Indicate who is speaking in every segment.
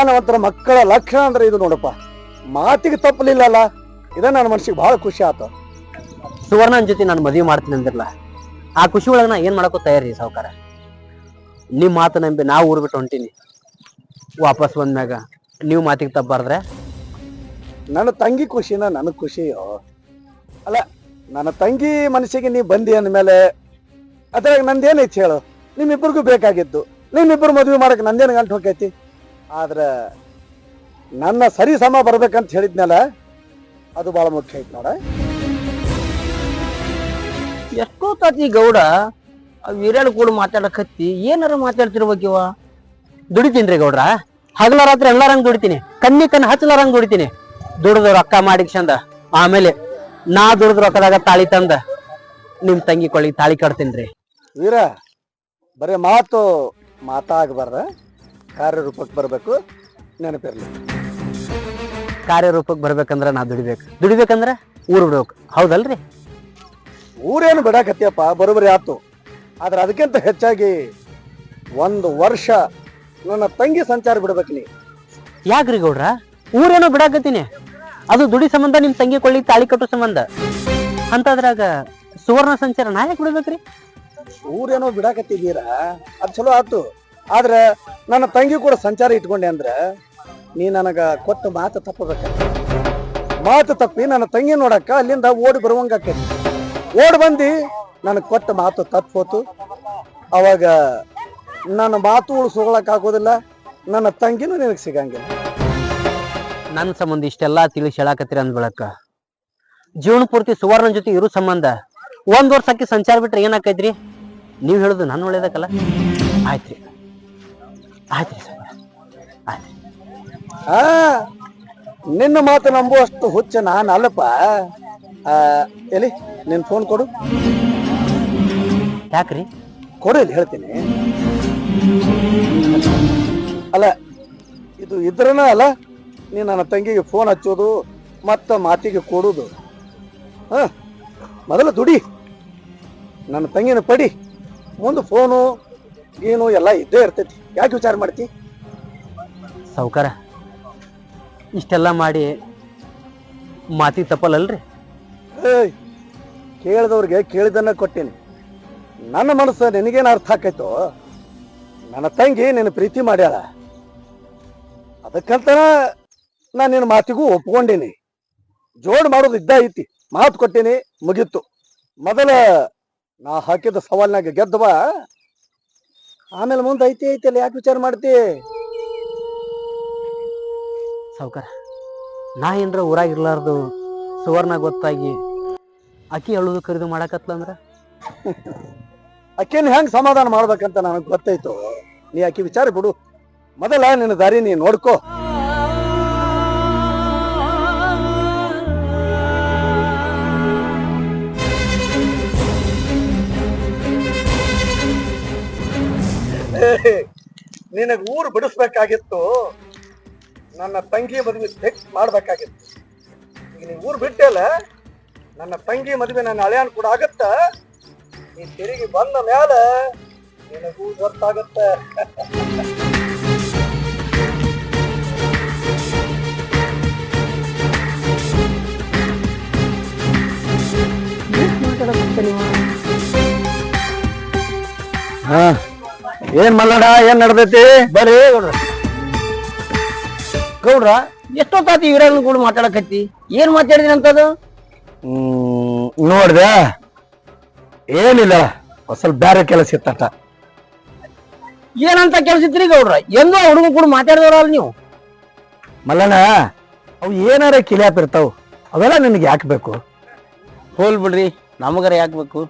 Speaker 1: ಜ್ಞಾನವಂತರ ಮಕ್ಕಳ ಲಕ್ಷಣ ಅಂದ್ರೆ ಇದು ನೋಡಪ್ಪ. ಮಾತಿಗೆ ತಪ್ಪಲಿಲ್ಲಲ್ಲ ಇದ ನನ್ನ ಮನಸ್ಸಿಗೆ ಬಹಳ ಖುಷಿ ಆತ.
Speaker 2: ಸುವರ್ಣನ ಜೊತೆ ನಾನು ಮದುವೆ ಮಾಡ್ತೀನಿ ಅಂದಿರಲ್ಲ ಆ ಖುಷಿ ಒಳಗ ನಾ ಏನ್ ಮಾಡಕ್ಕೂ ತಯಾರಿ ಸಾವುಕಾರ. ನಿಮ್ ಮಾತು ನಂಬಿ ನಾವು ಊರ್ ಬಿಟ್ಟು ಹೊಂಟೀನಿ. ವಾಪಸ್ ಬಂದ್ಮ್ಯಾಗ ನೀವು ಮಾತಿಗೆ ತಪ್ಪಾರ್ದ್ರೆ?
Speaker 1: ನನ್ನ ತಂಗಿ ಖುಷಿನ ನನಗ್ ಖುಷಿಯೋ ಅಲ್ಲ ನನ್ನ ತಂಗಿ ಮನಸ್ಸಿಗೆ ನೀ ಬಂದಿ ಅಂದ್ಮೇಲೆ ಅದ್ರಾಗ ನಂದೇನೈತಿ ಹೇಳು? ನಿಮ್ಮಿಬ್ಬರಿಗೂ ಬೇಕಾಗಿದ್ದು. ನಿಮ್ಮಿಬ್ಬರು ಮದುವೆ ಮಾಡಕ್ ನಂದೇನು ಗಂಟು ಹೋಗೈತಿ ಆದ್ರ ನನ್ನ ಸರಿ ಸಮ ಬರ್ಬೇಕಂತ ಹೇಳಿದ್ನಲ್ಲ ಅದು ಬಹಳ ಮುಖ್ಯ ಐತಿ ನೋಡ.
Speaker 2: ಎಷ್ಟೊತ್ತಾತಿ ಗೌಡ ವೀರ್ಯಾಳ ಕೂಡ ಮಾತಾಡಕತ್ತಿ ಏನಾರ ಮಾತಾಡ್ತಿರ್ಬೇಕಿವ ರೀ ಗೌಡ್ರ. ಹಗಲ ರಾತ್ರಿ ಎಲ್ಲಾರಂಗ್ ದುಡಿತೀನಿ. ಕಣ್ಣಿ ಕಣ್ಣು ಹಚ್ಚಲಾರಂಗ್ ದುಡಿತೀನಿ. ದುಡ್ದು ರೊಕ್ಕ ಮಾಡಿ ಚಂದ. ಆಮೇಲೆ ನಾ ದುಡ್ದು ರೊಕ್ಕದಾಗ ತಾಳಿ ತಂದ. ನಿಮ್ ತಂಗಿ ಕೊಳಿ ತಾಳಿ ಕಟ್ತೀನ್ರಿ
Speaker 1: ವೀರ ಬರೀ ಮಾತು ಮಾತಾಗಬಾರ್ದ. ಕಾರ್ಯರೂಪಕ್ಕೆ ಬರಬೇಕು ನೆನಪಿರಲಿ.
Speaker 2: ಕಾರ್ಯರೂಪಕ್ಕೆ ಬರ್ಬೇಕಂದ್ರೆ ನಾ ದುಡಿಬೇಕು. ದುಡಿಬೇಕಂದ್ರೆ ಊರು ಬಿಡ್ಬೇಕು. ಹೌದಲ್ರಿ?
Speaker 1: ಊರೇನು ಬಿಡಾಕತ್ತಿಯಪ್ಪ ಬರೋಬರಿ ಆತು ಆದ್ರೆ ಅದಕ್ಕಿಂತ ಹೆಚ್ಚಾಗಿ ಒಂದು ವರ್ಷ ನನ್ನ ತಂಗಿ ಸಂಚಾರ ಬಿಡ್ಬೇಕು ನೀ.
Speaker 2: ಯಾಕ್ರಿ ಗೌಡ್ರ? ಊರೇನೋ ಬಿಡಾಕತ್ತೀನಿ ಅದು ದುಡಿ ಸಂಬಂಧ ನಿಮ್ ತಂಗಿ ಕೊಳ್ಳಿ ತಾಳಿ ಕಟ್ಟೋ ಸಂಬಂಧ. ಅಂತದ್ರಾಗ ಸುವರ್ಣ ಸಂಚಾರ ನಾ ಯಾಕೆ ಬಿಡ್ಬೇಕ್ರಿ?
Speaker 1: ಊರೇನೋ ಬಿಡಾಕತ್ತಿದ್ದೀರಾ ಅದು ಚಲೋ ಆತು ಆದ್ರೆ ನನ್ನ ತಂಗಿ ಕೂಡ ಸಂಚಾರ ಇಟ್ಕೊಂಡೆ ಅಂದ್ರೆ ನೀ ನನಗ ಕೊಟ್ಟ ಮಾತು ತಪ್ಪಬೇಕ. ಮಾತು ತಪ್ಪಿ ನನ್ನ ತಂಗಿ ನೋಡಕ್ಕ ಅಲ್ಲಿಂದ ಓಡಿ ಬರುವಂಗ ಓಡ್ ಬಂದು ನನಗೆ ಕೊಟ್ಟ ಮಾತು ತಪ್ಪೋತು ಅವಾಗ ನನ್ನ ಮಾತು ಉಳಿಸ್ಕೊಳಕ್ ಆಗೋದಿಲ್ಲ. ನನ್ನ ತಂಗಿನೂ ನಿನಗೆ ಸಿಗಂಗಿಲ್ಲ.
Speaker 2: ನನ್ನ ಸಂಬಂಧ ಇಷ್ಟೆಲ್ಲ ತಿಳಿಸಿ ಹೇಳಾಕತ್ತೀರ ಅಂದ್ ಬೆಳಕ ಜೀವನ ಪೂರ್ತಿ ಸುವರ್ಣ ಜೊತೆ ಇರೋ ಸಂಬಂಧ. ಒಂದ್ ವರ್ಷಕ್ಕೆ ಸಂಚಾರ ಬಿಟ್ರೆ ಏನಾಕೈತ್ರಿ? ನೀವು ಹೇಳುದು ನಾನು ಒಳ್ಳೇದಕ್ಕಲ್ಲ? ಆಯ್ತ್ರಿ. ಆಯ್ತ್ರಿ ಸಾವ್ಕಾರ. ಆಯ್ತ್ರಿ
Speaker 1: ಆ ನಿನ್ನ ಮಾತು ನಂಬುವಷ್ಟು ಹುಚ್ಚ ನಾನು ಅಲ್ಲಪ್ಪ ಆ, ಎಲ್ಲಿ? ನಿನ್ ಫೋನ್ ಕೊಡು.
Speaker 2: ಯಾಕ್ರಿ?
Speaker 1: ಕೊಡು ಇಲ್ಲಿ ಹೇಳ್ತೀನಿ. ಅಲ್ಲ ಇದು ಇದ್ರನ ಅಲ್ಲ ನೀ ನನ್ನ ತಂಗಿಗೆ ಫೋನ್ ಹಚ್ಚೋದು ಮತ್ತ ಮಾತಿಗೆ ಕೊಡೋದು. ಹ ಮೊದಲು ದುಡಿ. ನನ್ನ ತಂಗಿನ ಪಡಿ. ಮುಂದೆ ಫೋನು ಏನು ಎಲ್ಲ ಇದ್ದೇ ಇರ್ತೈತಿ. ಯಾಕೆ ವಿಚಾರ ಮಾಡ್ತಿ?
Speaker 2: ಸಾವುಕಾರ ಇಷ್ಟೆಲ್ಲ ಮಾಡಿ ಮಾತಿ ತಪ್ಪಲ್ಲಲ್ರಿ?
Speaker 1: ಏಯ್ ಕೇಳಿದವ್ರಿಗೆ ಕೇಳಿದನ್ನ ಕೊಟ್ಟೀನಿ. ನನ್ನ ಮನಸ್ಸು ನಿನಗೇನು ಅರ್ಥ ಆಕೈತೋ? ನನ್ನ ತಂಗಿ ನಿನ್ನ ಪ್ರೀತಿ ಮಾಡ್ಯಾಳ. ಅದಕ್ಕಂತ ನಾನು ನಿನ್ನ ಮಾತಿಗೂ ಒಪ್ಕೊಂಡೇನಿ. ಜೋಡ್ ಮಾಡೋದು ಇದ್ದ ಐತಿ. ಮಾತು ಕೊಟ್ಟೇನಿ ಮುಗೀತು. ಮೊದಲ ನಾ ಹಾಕಿದ ಸವಾಲ್ನಾಗ ಗೆದ್ದವ ಆಮೇಲೆ ಮುಂದೆ ಐತಿ ಐತಿ ಅಲ್ಲಿ ಯಾಕೆ ವಿಚಾರ ಮಾಡ್ತಿ?
Speaker 2: ಸಾವುಕಾರ ನಾ ಏನ್ರ ಊರಾಗ ಇರ್ಲಾರ್ದು ಸುವರ್ಣ ಗೊತ್ತಾಗಿ ಅಕ್ಕಿ ಅಳುದು ಖರೀದಿ ಮಾಡಾಕತ್ಲ ಅಂದ್ರ?
Speaker 1: ಆಕೆನ ಹೆಂಗ್ ಸಮಾಧಾನ ಮಾಡ್ಬೇಕಂತ ನನಗೆ ಗೊತ್ತಾಯ್ತು ನೀ ಅಕ್ಕಿ ವಿಚಾರ ಬಿಡು. ಮೊದಲ ನಿನ್ನ ದಾರಿ ನೀ ನೋಡ್ಕೋ. ನಿನಗೆ ಊರು ಬಿಡಿಸ್ಬೇಕಾಗಿತ್ತು. ನನ್ನ ತಂಗಿ ಮದುವೆ ಫಿಕ್ಸ್ ಮಾಡ್ಬೇಕಾಗಿತ್ತು. ಈಗ ನೀ ಊರು ಬಿಟ್ಟೆಲ್ಲ ನನ್ನ ತಂಗಿ ಮದುವೆ ನನ್ನ ಹಳೆಯನ್ ಕೂಡ ಆಗತ್ತ? ನೀ ತಿರುಗಿ ಬಂದ ಮ್ಯಾಲ ನಿನಗೂ ಗೊತ್ತಾಗತ್ತ. ಹಾ. ಏನ್ ಮಲ್ಲಡ ಏನ್ ನಡ್ದೈತಿ?
Speaker 2: ಬರ್ರಿ ಗೌಡ್ರ. ಗೌಡ್ರ ಎಷ್ಟೊತ್ತಾತಿ ಇವ್ರಾಗ ಕೂಡ ಮಾತಾಡಕತ್ತಿ? ಏನ್ ಮಾತಾಡಿದ್ರಿ ಅಂತದು?
Speaker 1: ಹ್ಮ್ ನೋಡ್ದೆ. ಏನಿಲ್ಲ ಸ್ವಲ್ಪ ಬೇರೆ ಕೆಲಸ ಇತ್ತಟ
Speaker 2: ಏನಂತ ಕೆಲಸ ಇತ್ರಿ ಗೌಡ್ರ? ಎಂದೋ ಹುಡುಗ ಕೂಡ ಮಾತಾಡಿದವ್ರಲ್ಲ ನೀವು.
Speaker 1: ಮಲ್ಲಣ್ಣ ಅವು ಏನಾರ ಕಿಲ್ಯಾಪ್ ಇರ್ತಾವ ಅವೆಲ್ಲ ನಿನಗೆ ಯಾಕೆ ಬೇಕು?
Speaker 2: ಹೋಲ್ ಬಿಡ್ರಿ ನಮಗರ ಯಾಕೆ ಬೇಕು?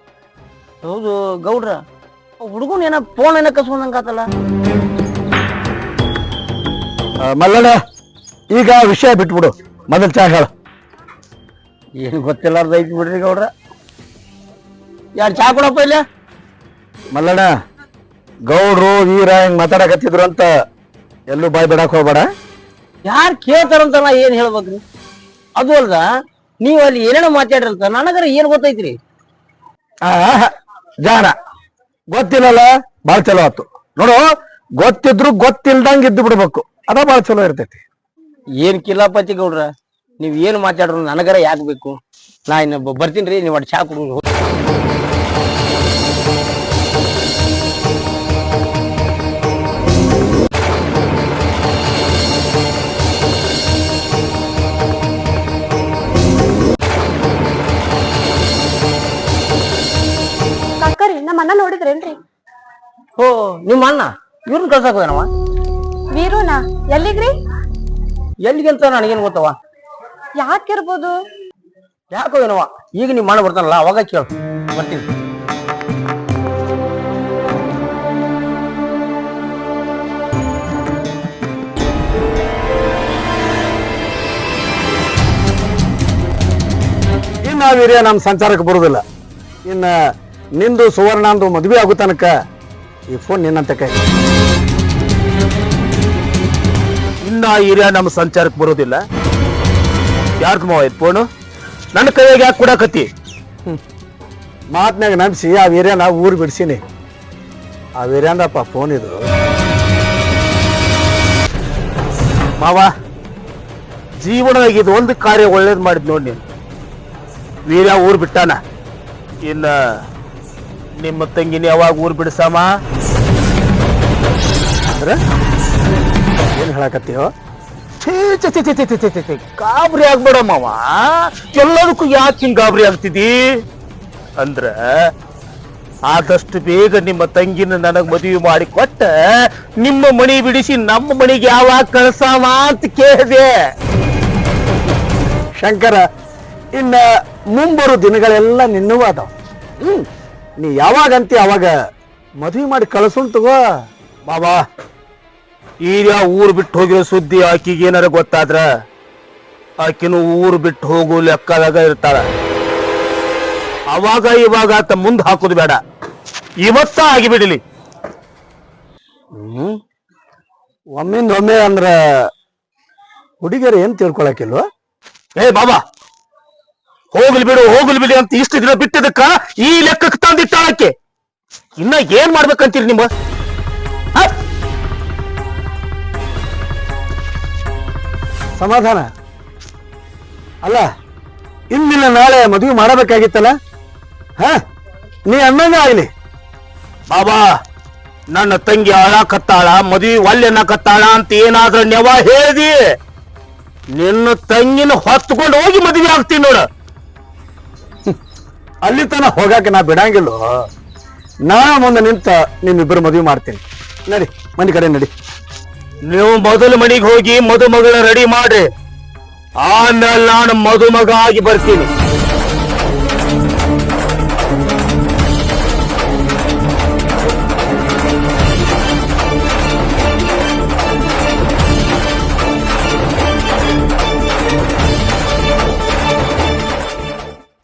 Speaker 2: ಹೌದು ಗೌಡ್ರ ಹುಡುಗನ್ ಏನ ಫೋನ್ ಏನ ಕಸ್ಕೊಂಡಂಗಾತಲ್ಲ
Speaker 1: ಮಲ್ಲಣ್ಣ ಈಗ ವಿಷಯ ಬಿಟ್ಬಿಡು. ಮೊದಲು ಚಾ ಹೇಳ.
Speaker 2: ಏನು ಗೊತ್ತಿಲ್ಲಾರ್ದ ಐತಿ ಬಿಡ್ರಿ ಗೌಡ್ರ. ಯಾರು ಚಾ ಕೊಡಪ್ಪ ಇಲ್ಲ?
Speaker 1: ಮಲ್ಲಣ್ಣ ಗೌಡ್ರು ವೀರ ಹಿಂಗ್ ಮಾತಾಡಕತ್ತಿದ್ರು ಅಂತ ಎಲ್ಲೂ ಬಾಯ್ ಬಿಡಕ್ ಹೋಗ್ಬೇಡ.
Speaker 2: ಯಾರು ಕೇಳ್ತಾರಂತ ನಾ ಏನ್ ಹೇಳ್ಬೇಕ್ರಿ? ಅದು ಅಲ್ದ ನೀವ್ ಅಲ್ಲಿ ಏನೇನೋ ಮಾತಾಡ್ರಂತ ನನಗರ ಏನ್ ಗೊತ್ತೈತ್ರಿ?
Speaker 1: ಆ, ಜಾಣ. ಗೊತ್ತಿಲ್ಲಲ್ಲ, ಬಾಳ ಚಲೋ ಆತು. ನೋಡು, ಗೊತ್ತಿದ್ರು ಗೊತ್ತಿಲ್ದಂಗ ಇದ್ದು ಬಿಡ್ಬೇಕು. ಅದ ಬಾಳ ಚಲೋ ಇರ್ತೈತಿ.
Speaker 2: ಏನ್ ಕಿಲಾಪತಿ ಗೌಡ್ರ? ನೀವ್ ಏನ್ ಮಾತಾಡ್ರು, ನನಗರ ಯಾಕ್ ಬೇಕು? ನಾ ಇನ್ನ ಬರ್ತೀನಿ ಬರ್ತೀನ್ರಿ ನೀವ್ ಅಡ್ ಚಾ ಕುಡ್ದು
Speaker 3: ನಮ್ಮ ಅಣ್ಣ ನೋಡಿದ್ರೇನ್ರಿ?
Speaker 2: ಓ ನಿಮ್ಮ ಅಣ್ಣ ಇವ್ರನ್ನ ಕಳ್ಸಕ್ ಹೋಗ್ಯಾನವ?
Speaker 3: ವೀರುನಾ ಎಲ್ಲಿಗ್ರಿ?
Speaker 2: ಎಲ್ಲಿಗಂತ ನನಗೇನ್ ಗೊತ್ತವ?
Speaker 3: ಯಾಕಿರ್ಬೋದು
Speaker 2: ಯಾಕೋ ಏನವ ಈಗ ನಿಮ್ಮ ಅಣ್ಣ ಬರ್ತಾನಲ್ಲ ಅವಾಗ ಕೇಳು. ಬರ್ತೀನಿ.
Speaker 1: ಇನ್ನು ವೀರ್ಯ ನಮ್ ಸಂಚಾರಕ್ಕೆ ಬರುದಿಲ್ಲ. ಇನ್ನ ನಿಂದು ಸುವರ್ಣಂದು ಮದುವೆ ಆಗೋ ತನಕ ಈ ಫೋನ್ ನಿನ್ನಂತ ಕೈ.
Speaker 4: ಇನ್ನ ಏರಿಯಾ ನಮ್ಮ ಸಂಚಾರಕ್ಕೆ ಬರೋದಿಲ್ಲ. ಯಾರ್ಕ ಮಾವ ಇದು ಫೋನು ನನ್ನ ಕೈಯಾಗ ಯಾಕೆ ಕೊಡಾಕತ್ತಿ?
Speaker 1: ಮಾತ್ನಾಗ ನಂಬಿಸಿ ಆ ವೀರ್ಯನ ಊರು ಬಿಡ್ಸೀನಿ. ಆ ವೀರ್ಯಂದಪ್ಪ ಫೋನ್ ಇದು.
Speaker 4: ಮಾವ ಜೀವನದಾಗ ಇದು ಒಂದು ಕಾರ್ಯ ಒಳ್ಳೇದು ಮಾಡಿದ್ ನೋಡಿ ನೀನು. ವೀರ್ಯ ಊರು ಬಿಟ್ಟಾನ. ಇನ್ನ ನಿಮ್ಮ ತಂಗಿನ ಯಾವಾಗ ಊರ್ ಬಿಡಿಸಮ್ಮ
Speaker 1: ಅಂದ್ರೆ? ಏನ್ ಹೇಳಕತ್ತೀಯೋ?
Speaker 4: ಗಾಬರಿ ಆಗ್ಬೇಡಮ್ಮವ ಎಲ್ಲದಕ್ಕೂ ಯಾಕೆ ಹಿಂಗ್ ಗಾಬರಿ ಆಗ್ತಿದಿ? ಅಂದ್ರೆ, ಆದಷ್ಟು ಬೇಗ ನಿಮ್ಮ ತಂಗಿನ ನನಗೆ ಮದುವೆ ಮಾಡಿ ಕೊಟ್ಟ ನಿಮ್ಮ ಮಣಿ ಬಿಡಿಸಿ ನಮ್ಮ ಮನಿಗೆ ಯಾವಾಗ ಕಳ್ಸಾವ ಅಂತ ಕೇಳಿದೆ.
Speaker 1: ಶಂಕರ, ಇನ್ನು ಮುಂಬರೋ ದಿನಗಳೆಲ್ಲ ನಿನ್ನವೂ ಅದಾವ. ಹ್ಮ್. ನೀ ಯಾವಾಗ ಅಂತಿ ಅವಾಗ ಮದ್ವೆ ಮಾಡಿ ಕಳ್ಸುನ್ ತಗೋ.
Speaker 4: ಬಾಬಾ ಈಗ ಊರು ಬಿಟ್ಟು ಹೋಗಿರೋ ಸುದ್ದಿ ಆಕಿಗೆ ಏನಾರ ಗೊತ್ತಾದ್ರ? ಆಕಿನೂ ಊರು ಬಿಟ್ಟು ಹೋಗು ಲೆಕ್ಕದಾಗ ಇರ್ತಾಳ. ಅವಾಗ ಇವಾಗ ಆತ ಮುಂದ್ ಹಾಕೋದು ಬೇಡ. ಇವತ್ತ ಆಗಿಬಿಡಲಿ.
Speaker 1: ಹ್ಮ್. ಒಮ್ಮಿಂದ ಒಮ್ಮೆ ಅಂದ್ರ ಹುಡುಗಿಯರು ಏನ್ ತಿಳ್ಕೊಳಕಿಲ್ವ?
Speaker 4: ಏ ಬಾಬಾ ಹೋಗ್ಲಿ ಬಿಡು, ಹೋಗ್ಲಿ ಬಿಡಿ ಅಂತ ಇಷ್ಟು ದಿನ ಬಿಟ್ಟಿದ್ದಕ್ಕ ಈ ಲೆಕ್ಕಕ್ಕೆ ತಂದಿಟ್ಟಾಳಕ್ಕೆ ಇನ್ನ ಏನ್ ಮಾಡ್ಬೇಕಂತೀರಿ ನಿಮ್ಮ?
Speaker 1: ಸಮಾಧಾನ. ಅಲ್ಲ ಇಂದಿನ ನಾಳೆ ಮದುವೆ ಮಾಡಬೇಕಾಗಿತ್ತಲ್ಲ? ಹ? ನೀ ಅನ್ನಂಗ ಆಗ್ಲಿ.
Speaker 4: ಬಾಬಾ, ನನ್ನ ತಂಗಿ ಅಳ ಕತ್ತಾಳ, ಮದುವೆ ಒಲ್ಲೆನ ಕತ್ತಾಳ ಅಂತ ಏನಾದ್ರೂ ನೆವ ಹೇಳ್ದಿ. ನಿನ್ನ ತಂಗಿನ ಹೊತ್ಕೊಂಡು ಹೋಗಿ ಮದುವೆ ಆಗ್ತೀನಿ ನೋಡ.
Speaker 1: ಅಲ್ಲಿ ತನ ಹೋಗಾಕ ನಾ ಬಿಡಂಗಿಲ್ಲ, ನಾ ಮುಂದೆ ನಿಂತ ನಿಮ್ಮಿಬ್ಬರು ಮದುವೆ ಮಾಡ್ತೀನಿ. ನಡಿ, ಮನೆ ಕಡೆ ನಡಿ.
Speaker 4: ನೀವು ಮೊದಲು ಮನೆಗೆ ಹೋಗಿ ಮದುಮಗಳ ರೆಡಿ ಮಾಡ್ರಿ. ಆಮೇಲೆ ನಾನು ಮದುಮಗ ಆಗಿ ಬರ್ತೀನಿ.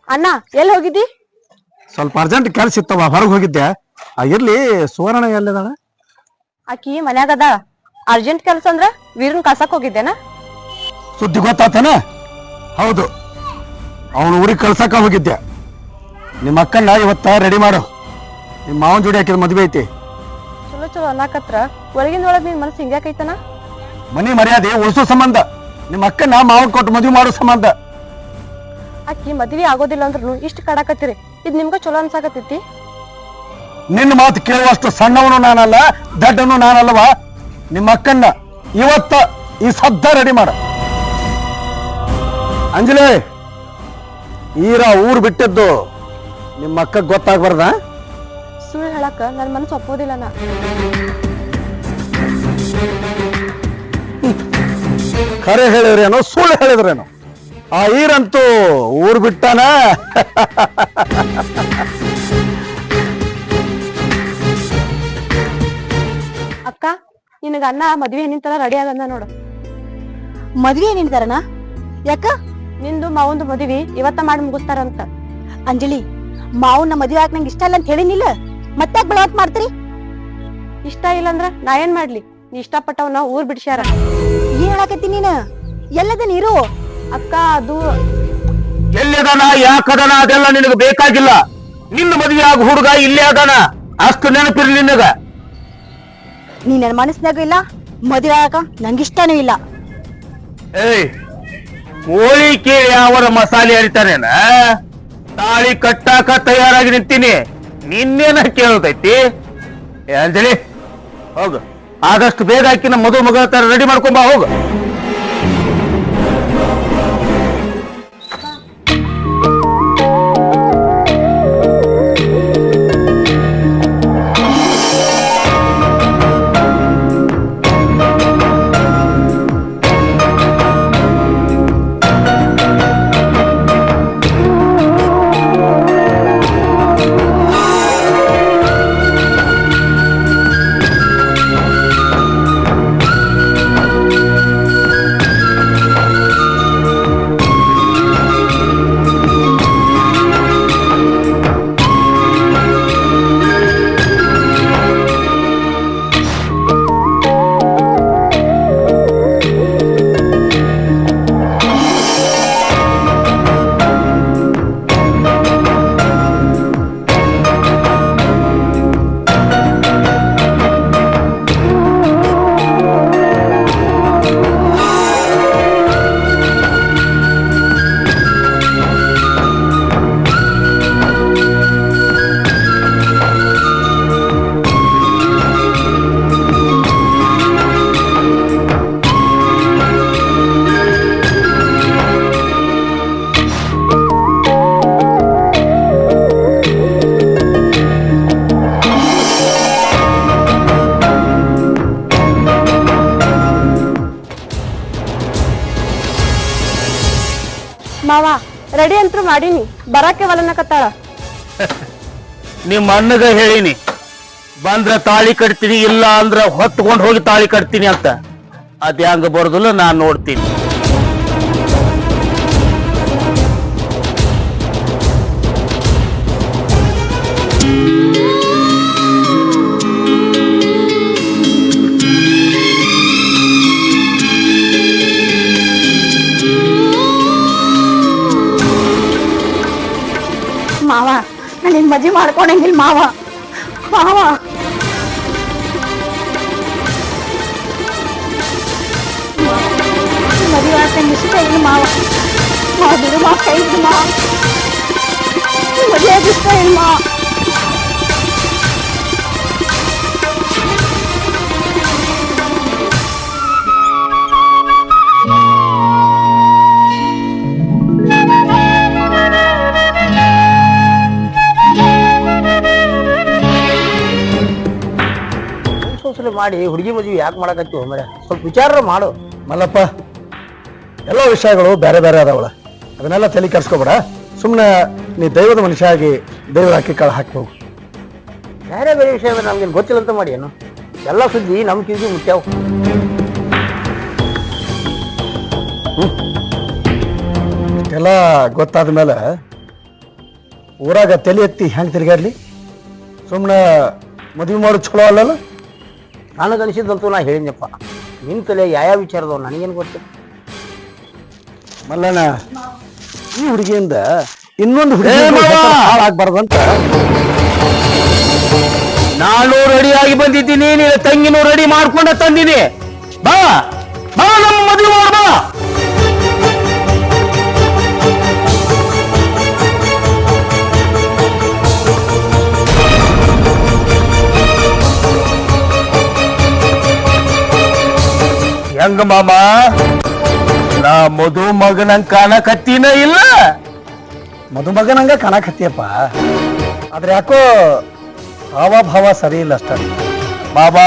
Speaker 3: ಅಣ್ಣ ಎಲ್ಲಿ ಹೋಗಿದ್ದಿ?
Speaker 1: ಸ್ವಲ್ಪ ಅರ್ಜೆಂಟ್ ಕೆಲಸ ಇತ್ತವ ಹೊರಗೆ ಹೋಗಿದ್ದೆ. ಆ, ಇರ್ಲಿ ಸುವರ್ಣ ಎಲ್ಲಿದಾಳ
Speaker 3: ಆಕಿ ಮನ್ಯಾಗ ಅದ ಅರ್ಜೆಂಟ್ ಕೆಲ್ಸ ಅಂದ್ರ ವೀರನ್ ಕಳ್ಸಕ್ ಹೋಗಿದ್ದೇನ?
Speaker 1: ಸುದ್ದಿ ಗೊತ್ತಾತನ? ಹೌದು. ಅವನು ಊರಿಗೆ ಕಳ್ಸಕ ಹೋಗಿದ್ದೆ. ನಿಮ್ಮ ಅಕ್ಕನ್ನ ಇವತ್ತ ರೆಡಿ ಮಾಡು. ನಿಮ್ಮ ಮಾವನ್ ಜೋಡಿ ಹಾಕಿದ ಮದ್ವೆ ಐತಿ.
Speaker 3: ಚಲೋ ಚಲೋ ಅನ್ನಕತ್ರ. ಒಳಗಿಂದ ಒಳಗ್ ನಿನ್ ಮನಸ್ಸು ಹಿಂಗ್ಯಾಕೈತನ
Speaker 1: ಮನಿ ಮರ್ಯಾದೆ ಉಳಿಸೋ ಸಂಬಂಧ. ನಿಮ್ಮ ಅಕ್ಕನ್ನ ಮಾವನ್ ಕೊಟ್ಟು ಮದುವೆ ಮಾಡೋ ಸಂಬಂಧ.
Speaker 3: ಆಕಿ ಮದ್ವಿ ಆಗೋದಿಲ್ಲ ಅಂದ್ರೂ ಇಷ್ಟು ಕಡಾಕತ್ತಿರಿ? ಇದ್ ನಿಮ್ಗ ಚಲೋ ಅನ್ಸಾಕತ್ತೈತಿ?
Speaker 1: ನಿನ್ನ ಮಾತು ಕೇಳುವಷ್ಟು ಸಣ್ಣವನು ನಾನಲ್ಲ ದಡ್ಡನು ನಾನಲ್ವಾ ನಿಮ್ಮ ಅಕ್ಕನ್ನ ಇವತ್ತ ಈ ಸದ್ದ ರೆಡಿ ಮಾಡ. ಅಂಜಲಿ ಈರ ಊರು ಬಿಟ್ಟಿದ್ದು ನಿಮ್ಮ ಅಕ್ಕ ಗೊತ್ತಾಗ್ಬಾರ್ದ?
Speaker 3: ಸುಳ್ಳು ಹೇಳಕ್ಕ ನನ್ ಮನಸ್ಸು ಒಪ್ಪೋದಿಲ್ಲ ನಾ.
Speaker 1: ಖರೆ ಹೇಳಿದ್ರೇನೋ ಸುಳ್ಳು ಹೇಳಿದ್ರೇನೋ? ಆ ಈರಂತೂ ಊರ್ ಬಿಟ್ಟಾನ.
Speaker 3: ಅಕ್ಕ ನಿನಗ ಅಣ್ಣ ಮದ್ವೆ ನಿಂತರ ರೆಡಿ ಆಗಂದ ನೋಡು.
Speaker 5: ಮದ್ವೆ ನಿಂತಾರಣ ಯಾಕ?
Speaker 3: ನಿಂದು ಮಾವಂದು ಮದ್ವಿ ಇವತ್ತ ಮಾಡಿ ಮುಗಿಸ್ತಾರಂತ.
Speaker 5: ಅಂಜಲಿ ಮಾವನ ಮದ್ವೆ ಆಗ್ ನಂಗೆ ಇಷ್ಟ ಇಲ್ಲ ಅಂತ ಹೇಳಿನಿಲ್ಲ ಮತ್ತೆ ಬಲವತ್ ಮಾಡ್ತೀರಿ?
Speaker 3: ಇಷ್ಟ ಇಲ್ಲ ಅಂದ್ರ ನಾ ಏನ್ ಮಾಡ್ಲಿ? ನೀ ಇಷ್ಟಪಟ್ಟವನ ಊರ್ ಬಿಡ್ಸ್ಯಾರ.
Speaker 5: ಏನ್ ಹೇಳಕತ್ತಿ ನೀನು? ಎಲ್ಲದ ನೀರು
Speaker 3: ಅಕ್ಕ ಅದು
Speaker 4: ಎಲ್ಲಿದಾನ? ಯಾಕದನ? ಅದೆಲ್ಲ ನಿನಗೆ ಬೇಕಾಗಿಲ್ಲ. ನಿನ್ನ ಮದುವೆ ಆಗ ಹುಡುಗ ಇಲ್ಲೇ ಅದಾನ. ಅಷ್ಟು ನೆನಪಿರ್ಲಿ ನಿನಗ.
Speaker 5: ನೀ ನನ್ನ ಮನಸ್ನಾಗ ಇಲ್ಲ ಮದುವೆ ಆಗ ನಂಗಿಷ್ಟನೂ ಇಲ್ಲ.
Speaker 4: ಏಯ್ ಕೋಳಿ ಕೇಳಿ ಅವರ ಮಸಾಲೆ ಅರಿತಾನೇನ? ತಾಳಿ ಕಟ್ಟಾಕ ತಯಾರಾಗಿ ನಿಂತೀನಿ. ನಿನ್ನೇನ ಕೇಳೋದೈತಿ? ಅಂತೇಳಿ ಹೋಗ ಹೋಗು. ಆದಷ್ಟು ಬೇಗ ಹಾಕಿ ನಮ್ಮ ಮದುವೆ ಮಗಳ ತರ ರೆಡಿ ಮಾಡ್ಕೊಂಬ ಹೋಗು.
Speaker 3: ಮಾಡೀನಿ, ಬರಾಕೆ ವಲನಕತ್ತಾಳ
Speaker 4: ನಿಮ್ಮ ಅಣ್ಣಗ ಹೇಳಿನಿ, ಬಂದ್ರ ತಾಳಿ ಕಟ್ತೀನಿ ಇಲ್ಲ ಅಂದ್ರ ಹೊತ್ಕೊಂಡ್ ಹೋಗಿ ತಾಳಿ ಕಟ್ತೀನಿ ಅಂತ. ಅದ್ ಹೆಂಗ ಬರೋದಿಲ್ಲ, ನಾನ್ ನೋಡ್ತೀನಿ.
Speaker 5: ನಾನು ಮದ್ವೆ ಮಾಡ್ಕೊಂಡಂಗಿಲ್ಲ ಮಾವ ಮಾವ ಮದ್ವೆ ಆಗ ಇಷ್ಟ ಇಲ್ಲ ಮಾವ ಮಾ ಬಿಡು ಮಾ ಕೈ ಬಿಡು
Speaker 2: ಮಾಡಿ ಹುಡುಗಿ ಮದುವೆ ಯಾಕೆ ಮಾಡಕತ್ತೀವಿ ಮರ? ಸ್ವಲ್ಪ ವಿಚಾರ ಮಾಡು.
Speaker 1: ಮಲ್ಲಪ್ಪ ಎಲ್ಲ ವಿಷಯಗಳು ಬೇರೆ ಬೇರೆ ಅದಾವಳ. ಅದನ್ನೆಲ್ಲ ತಲೆ ಕರ್ಸ್ಕೊಬೇಡ ಸುಮ್ಮನೆ ನೀ ದೈವದ ಮನುಷ್ಯ ಆಗಿ ದೇವ್ರ ಹಾಕಿ ಕಾಳು ಹಾಕಿ ಹೋಗು.
Speaker 2: ಬೇರೆ ಬೇರೆ ವಿಷಯ ನಮ್ಗೇನು ಗೊತ್ತಿಲ್ಲ ಅಂತ ಮಾಡಿ ಏನು? ಎಲ್ಲ ಸುದ್ದಿ ನಮ್ ಕಿವಿಗೆ ಮುಖ್ಯವು
Speaker 1: ಇಷ್ಟೆಲ್ಲ ಗೊತ್ತಾದ ಮೇಲೆ ಊರಾಗ ತಲೆ ಎತ್ತಿ ಹೆಂಗೆ ತಿರ್ಗಾಡ್ಲಿ ಸುಮ್ಮನೆ ಮದುವೆ ಮಾಡೋದು ಚಲೋ ಅಲ್ಲಲ್ಲ?
Speaker 2: ನನಗನ್ಸಿದ್ದಂತೂ ನಾ ಹೇಳಿದ್ನಪ್ಪ. ನಿನ್ ತಲೆ ಯಾವ ವಿಚಾರದವ ನನಗೇನು ಗೊತ್ತು?
Speaker 1: ಮಲ್ಲಣ್ಣ ಈ ಹುಡುಗಿಯಿಂದ ಇನ್ನೊಂದು ಹುಡುಗಿ! ಹಾಳಾಗ್ಬಾರ್ದಂತ
Speaker 4: ನಾನು ರೆಡಿ ಆಗಿ ಬಂದಿದ್ದೀನಿ ನೀನು ತಂಗಿನೂ ರೆಡಿ ಮಾಡ್ಕೊಂಡ ತಂದಿನಿ. ಬಾ ಬಾ ನಮ್ಮ ಮದುವೆ ಮಾಡ್ ಬಾ. ಹೆಂಗ ಮಾಮ? ನಾ ಮಧು ಮಗನಂಗ್ ಕಾಣಕತ್ತೀನ ಇಲ್ಲ?
Speaker 1: ಮದುಮಗನಂಗ ಕಾಣಕತ್ತಿಯಪ್ಪ. ಆದ್ರೆ ಯಾಕೋ ಹಾವಭಾವ ಸರಿ ಇಲ್ಲ ಅಷ್ಟ.
Speaker 4: ಬಾಬಾ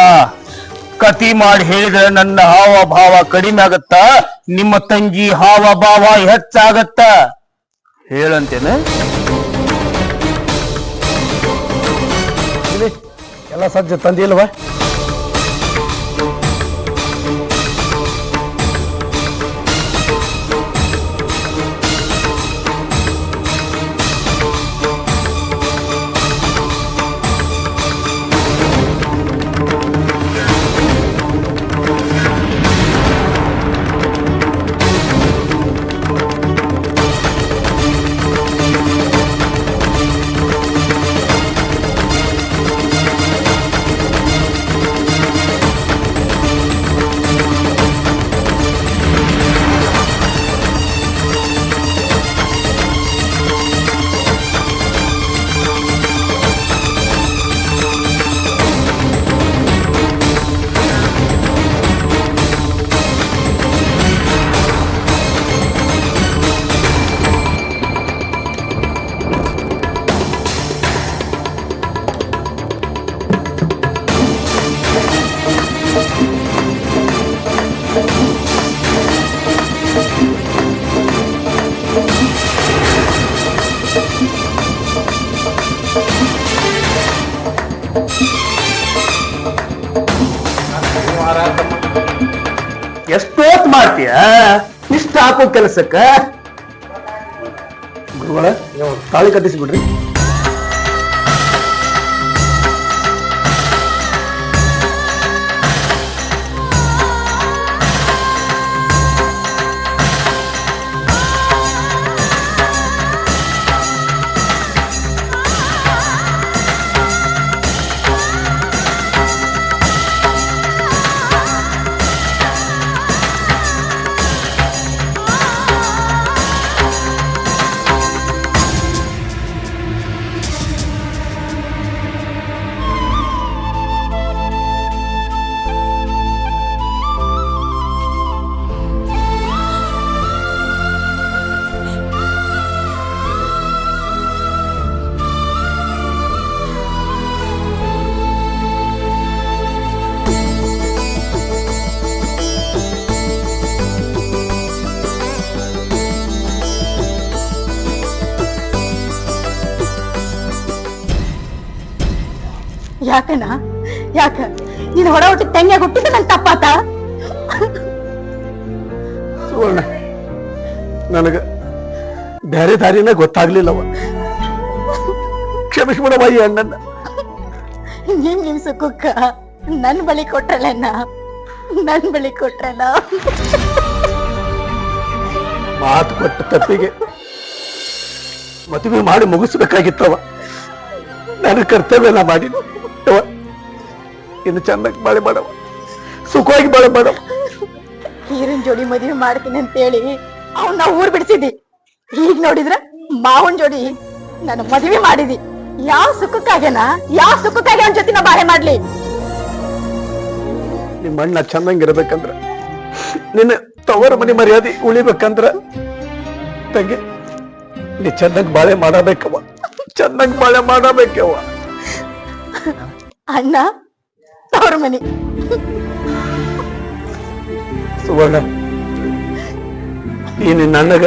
Speaker 4: ಕತಿ ಮಾಡಿ ಹೇಳಿದ್ರೆ ನನ್ನ ಹಾವ ಭಾವ ಕಡಿಮೆ ಆಗತ್ತ? ನಿಮ್ಮ ತಂಗಿ ಹಾವ ಭಾವ ಹೆಚ್ಚಾಗತ್ತ? ಹೇಳಂತೇನೆ.
Speaker 1: ಎಲ್ಲ ಸಜ್ಜ ತಂದಿಲ್ವಾ?
Speaker 4: ಇಷ್ಟ ಹಾಕೋ ಕೆಲಸಕ್ಕ
Speaker 1: ಗುರುಗಳ ತಾಳಿ ಕಟ್ಟಿಸ್ಬಿಡ್ರಿ
Speaker 5: ಯಾಕಣ್ಣ? ಯಾಕ? ನೀನ್ ಹೊಡ ಹುಟ್ಟಿ ತಂಗಿಯಾಗ ಹುಟ್ಟಿದ ನನ್ ತಪ್ಪಾತ?
Speaker 1: ಸುವರ್ಣ ನನಗ ಬೇರೆ ದಾರಿನ ಗೊತ್ತಾಗ್ಲಿಲ್ಲವ ಕ್ಷಮಿಸ್ಬಿಡವ ಈ ಅಣ್ಣನ್ನ.
Speaker 5: ನಿಮ್ ನಿಮ್ ಸುಖಕ್ಕ ನನ್ ಬಳಿ ಕೊಟ್ರಲ್ಲಣ್ಣ. ನನ್ ಬಳಿ ಕೊಟ್ರಲ್ಲ.
Speaker 1: ಮಾತು ಕೊಟ್ಟ ತಪ್ಪಿಗೆ ಮದುವೆ ಮಾಡಿ ಮುಗಿಸ್ಬೇಕಾಗಿತ್ತವ ನನ್ನ ಕರ್ತವ್ಯ ನಾ ಮಾಡಿ ಇನ್ನು ಚಂದಕ್ಕೆ ಬಾಳೆ ಮಾಡವ ಸುಖವಾಗಿ ಬಾಳೆ ಮಾಡವ
Speaker 5: ಹೀರಿನ ಜೋಡಿ ಮದುವೆ ಮಾಡ್ತೀನಿ ಅಂತೇಳಿ ಅವ್ನ ನಾವು ಊರ್ ಬಿಡಿಸಿದಿ ಈಗ ನೋಡಿದ್ರ ಮಾವನ್ ಜೋಡಿ ನನ್ನ ಮದುವೆ ಮಾಡಿದಿ ಯಾವ ಸುಖಕ್ಕಾಗ್ಯಾನ? ಯಾವ ಸುಖಕ್ಕಾಗಿ ಅವನ ಜೊತೆ ನಾ ಬಾಳೆ ಮಾಡ್ಲಿ?
Speaker 1: ನಿಮ್ಮ ಅಣ್ಣ ಚಂದಂಗಿರ್ಬೇಕಂದ್ರ ನಿನ್ನ ತವರ ಮನೆ ಮರ್ಯಾದೆ ಉಳಿಬೇಕಂದ್ರ ತಂಗಿ ನೀ ಚಂದಕ್ ಬಾಳೆ ಮಾಡಬೇಕವ ಚೆನ್ನಾಗಿ ಬಾಳೆ ಮಾಡಬೇಕವ
Speaker 5: ಅಣ್ಣ ತವ್ರ ಮನಿ.
Speaker 1: ಸುವರ್ಣ ಈ ನಿನ್ನ ಅಣ್ಣಗ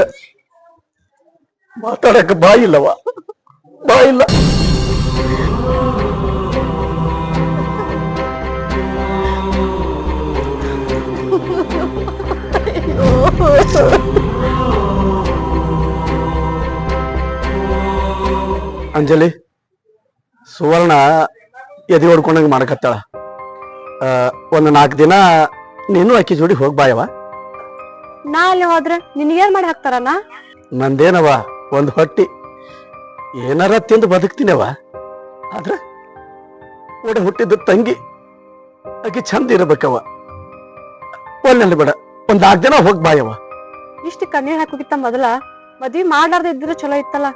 Speaker 1: ಮಾತಾಡಕ ಬಾಯಿಲ್ಲವ ಬಾಯಿಲ್ಲ ಅಂಜಲಿ ಸುವರ್ಣ ಎದೆ ಹೊಡ್ಕೊಂಡಂಗ ಮಾಡಕತ್ತಾಳ. ಒಂದು ನಾಲ್ಕು ದಿನ ನೀನು ಅಕ್ಕಿ ಜೋಡಿ ಹೋಗ್ಬಾಯವ
Speaker 3: ನಾ ಅಲ್ಲಿ ಹೋದ್ರೆ? ನಿನಗೇನ್ ಮಾಡಿ ಹಾಕ್ತಾರಣ್ಣ?
Speaker 1: ನಂದೇನವ ಒಂದು ಹೊಟ್ಟಿ. ಏನಾರ ತಿಂದು ಬದುಕ್ತೀನವ ಆದ್ರ ಒಡೆ ಹುಟ್ಟಿದ ತಂಗಿ. ಅಕ್ಕಿ ಚಂದ ಇರಬೇಕವ ಒಳ್ಳೆ ಬೇಡ. ಒಂದ್ ನಾಲ್ಕು ದಿನ ಹೋಗ್ಬಾಯವ
Speaker 3: ಇಷ್ಟು ಕಣ್ಣೀರ್ ಹಾಕೋಗಿತ್ತ ಮೊದಲ? ಮದ್ವಿ ಮಾಡಾರ್ದ ಇದ್ರೆ ಚಲೋ ಇತ್ತಲ್ಲ?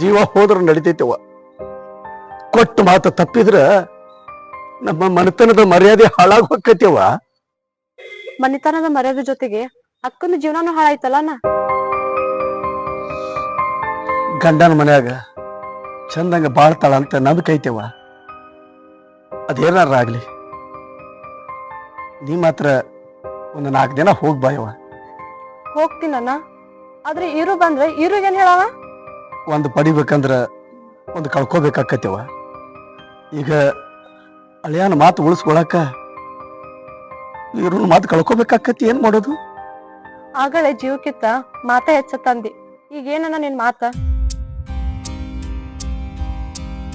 Speaker 1: ಜೀವ ಹೋದ್ರ ನಡಿತೈತವ ಕೊಟ್ಟು ಮಾತು ತಪ್ಪಿದ್ರ ನಮ್ಮ ಮನೆತನದ ಮರ್ಯಾದೆ ಹಾಳಾಗೋಕತ್ಯವ
Speaker 3: ಮನೆತನದ ಮರ್ಯಾದೆ ಜೊತೆಗೆ ಅಕ್ಕನ ಜೀವನಾನು ಹಾಳಾಯ್ತಲ್ಲ ಅಣ್ಣ?
Speaker 1: ಗಂಡನ ಮನ್ಯಾಗ ಚಂದಂಗ ಬಾಳ್ತಾಳ ಅಂತ ನಂಬಿಕೈತೇವ ಅದೇನಾರ ಆಗ್ಲಿ. ನೀ ಮಾತ್ರ ಒಂದು ನಾಲ್ಕು ದಿನ ಹೋಗ್ ಬಾಯವ
Speaker 3: ಹೋಗ್ತೀನಣ್ಣ ಆದ್ರೆ ಇರು ಬಂದ್ರೆ ಇರುಗೇನ್ ಹೇಳವ?
Speaker 1: ಒಂದು ಪಡಿಬೇಕಂದ್ರ ಒಂದು ಕಳ್ಕೋಬೇಕಾಕತ್ತೇವ ಈಗ ಅಳಿಯನ ಮಾತು ಉಳಿಸ್ಕೊಳಕ ಇವ್ರನ್ನ ಮಾತು ಕಳ್ಕೊಬೇಕಾಕತಿ ಏನ್ ಮಾಡೋದು?
Speaker 3: ಆಗಳೆ ಜೀವಕ್ಕಿತ್ತ ಮಾತ ಹೆಚ್ಚತ್ತಂದಿ ಈಗ ಈಗೇನನ್ನ ನಿನ್ ಮಾತ?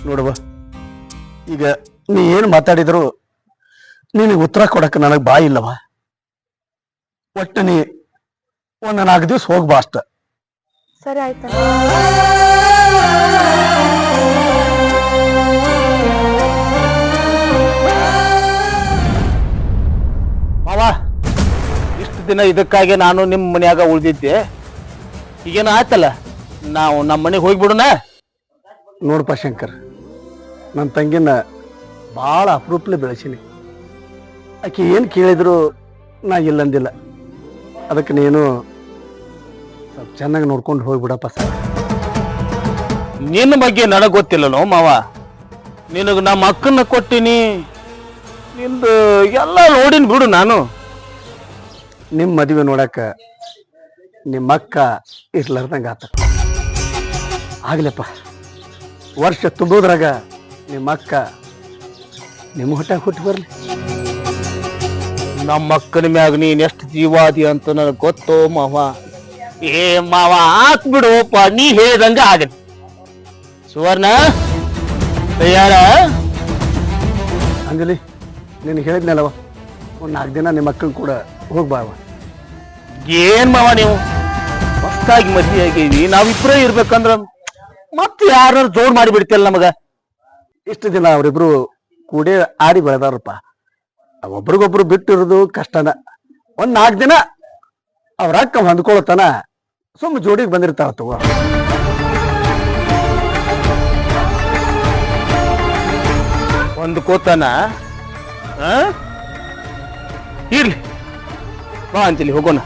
Speaker 1: ನೋಡುವ ಈಗ ನೀ ಏನು ಮಾತಾಡಿದ್ರು ನಿನಗೆ ಉತ್ತರ ಕೊಡಕ ನನಗೆ ಬಾಯಿ ಇಲ್ಲವ ಒಟ್ಟು ನೀ ಒಂದು ನಾಲ್ಕು ದಿವ್ಸ ಹೋಗ್ಬಾ ಅಷ್ಟ.
Speaker 3: ಸರಿ ಆಯ್ತಾ
Speaker 4: ದಿನ ಇದಕ್ಕಾಗಿ ನಾನು ನಿಮ್ಮ ಮನೆಯಾಗ ಉಳ್ದಿದ್ದೆ. ಈಗೇನು ಆಯ್ತಲ್ಲ ನಾವು ನಮ್ಮ ಮನೆಗೆ ಹೋಗ್ಬಿಡೋಣ.
Speaker 1: ನೋಡಪ್ಪ ಶಂಕರ್ ನನ್ನ ತಂಗಿನ ಭಾಳ ಅಪರೂಪಲೆ ಬೆಳೆಸೀನಿ. ಆಕೆ ಏನು ಕೇಳಿದ್ರು ನಾ ಇಲ್ಲಂದಿಲ್ಲ. ಅದಕ್ಕೆ ನೀನು ಸ್ವಲ್ಪ ಚೆನ್ನಾಗಿ ನೋಡ್ಕೊಂಡು ಹೋಗ್ಬಿಡಪ್ಪ ಸರ್.
Speaker 4: ನಿನ್ನ ಬಗ್ಗೆ ನನಗೆ ಗೊತ್ತಿಲ್ಲನೋ ಮಾವ? ನಿನಗೆ ನಮ್ಮ ಅಕ್ಕನ ಕೊಟ್ಟಿನಿ. ನಿಂದು ಎಲ್ಲ ನೋಡಿನ ಬಿಡು ನಾನು.
Speaker 1: ನಿಮ್ಮ ಮದುವೆ ನೋಡಕ್ಕ ನಿಮ್ಮ ಅಕ್ಕ ಇರ್ಲಾರ್ದಂಗ ಆತ. ಆಗ್ಲಪ್ಪ. ವರ್ಷ ತುಂಬೋದ್ರಾಗ ನಿಮ್ಮ ಅಕ್ಕ ನಿಮ್ಮ ಹೊಟ್ಟೆ ಹುಟ್ಟು ಬರ್ಲಿ.
Speaker 4: ನಮ್ಮ ಅಕ್ಕನ ಮ್ಯಾಗ ನೀನ್ ಎಷ್ಟು ಜೀವಾದಿ ಅಂತ ನನಗೆ ಗೊತ್ತೋ ಮಾವ. ಏ ಮಾವ ಆತ್ ಬಿಡುವಪ್ಪ ನೀ ಹೇಳಿದಂಗ ಆಗತ್ತೆ ಸುವರ್ಣ ತಯಾರ?
Speaker 1: ಅಂಜಲಿ ನೀನು ಹೇಳಿದ್ನಲ್ಲವ ಒಂದು ನಾಲ್ಕು ದಿನ ನಿಮ್ಮ ಅಕ್ಕನ ಕೂಡ ಹೋಗ್ಬಾವ
Speaker 4: ಏನ್ ಮಾವ ನೀವು? ಮಸ್ತಾಗಿ ಮದ್ವೆ ಆಗೀವಿ ನಾವಿಬ್ರೇ ಇರ್ಬೇಕಂದ್ರ ಮತ್ತೆ ಯಾರು ಜೋಡ್ ಮಾಡಿ ಬಿಡ್ತಿಲ್ಲ ನಮಗ?
Speaker 1: ಇಷ್ಟು ದಿನ ಅವರಿಬ್ರು ಕೂಡಿ ಆಡಿ ಬೆಳೆದಾರಪ್ಪ. ಒಬ್ರಿಗೊಬ್ರು ಬಿಟ್ಟಿರೋದು ಕಷ್ಟನ. ಒಂದ್ ನಾಲ್ಕು ದಿನ ಅವ್ರ ಅಕ್ಕ ಹೊಂದ್ಕೊಳತನ. ಸುಮ್ಮ ಜೋಡಿಗೆ ಬಂದಿರ್ತಾವ ತಗೋ.
Speaker 4: ಒಂದು ಕೋತನ ಆ? ಇರ್ಲಿ. ಬಾ ಅಂತೇಳಿ ಹೋಗೋಣ